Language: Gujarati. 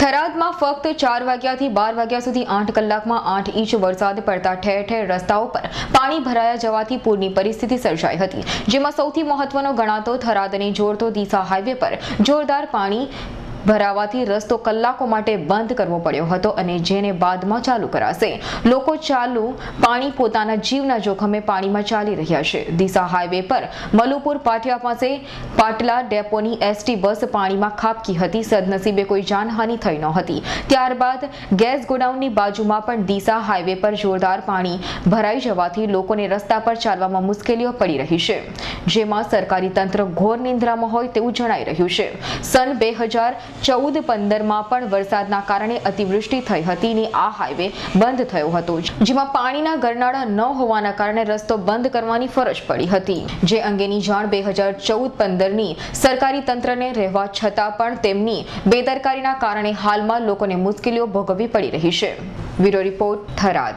થરાદમાં ફક્ત ચાર વાગ્યાથી બાર વાગ્યા સુધી આઠ કલાકમાં આઠ ઇંચ વરસાદ પડતા ઠેર ઠેર રસ્તાઓ પર પાણી ભરાયા જવાથી પૂરની પરિસ્થિતિ સર્જાઈ હતી. જેમાં સૌથી મહત્વનો ગણાતો થરાદને જોડતો દિશા હાઈવે પર જોરદાર પાણી ભરાવાથી રસ્તો કલાકો માટે બંધ કરવો પડ્યો હતો અને જેને બાદમાં ચાલુ કરાશે. લોકો ચાલુ પાણી પોતાના જીવના જોખમે પાણીમાં ચાલી રહ્યા છે. દિશા હાઈવે પર મલુપુર પાટિયા પાસે પાટલા ડેપોની એસટી બસ પાણીમાં ખાબકી હતી. સદનસીબે કોઈ જાનહાનિ થઈ ન હતી. ત્યારબાદ ગેસ ગોડાઉનની બાજુમાં પણ દિશા હાઈવે પર જોરદાર પાણી ભરાઈ જવાથી લોકોને રસ્તા પર ચાલવામાં મુશ્કેલીઓ પડી રહી છે. જેમાં સરકારી તંત્ર ઘોર નિંદ્રામાં હોય તેવું જણાઈ રહ્યું છે. સન બે હજાર ચૌદ પંદરમાં પણ વરસાદના કારણે અતિવૃષ્ટિ થઈ હતી ને આ હાઈવે બંધ થયો હતો. જેમાં પાણીના ગરનાળા ન હોવાના કારણે રસ્તો બંધ કરવાની ફરજ પડી હતી. જે અંગેની જાણ બે હજાર ચૌદ પંદરની સરકારી તંત્રને રહેવા છતાં પણ તેમની બેદરકારીના કારણે હાલમાં લોકોને મુશ્કેલીઓ ભોગવવી પડી રહી છે. Bureau report Tharad.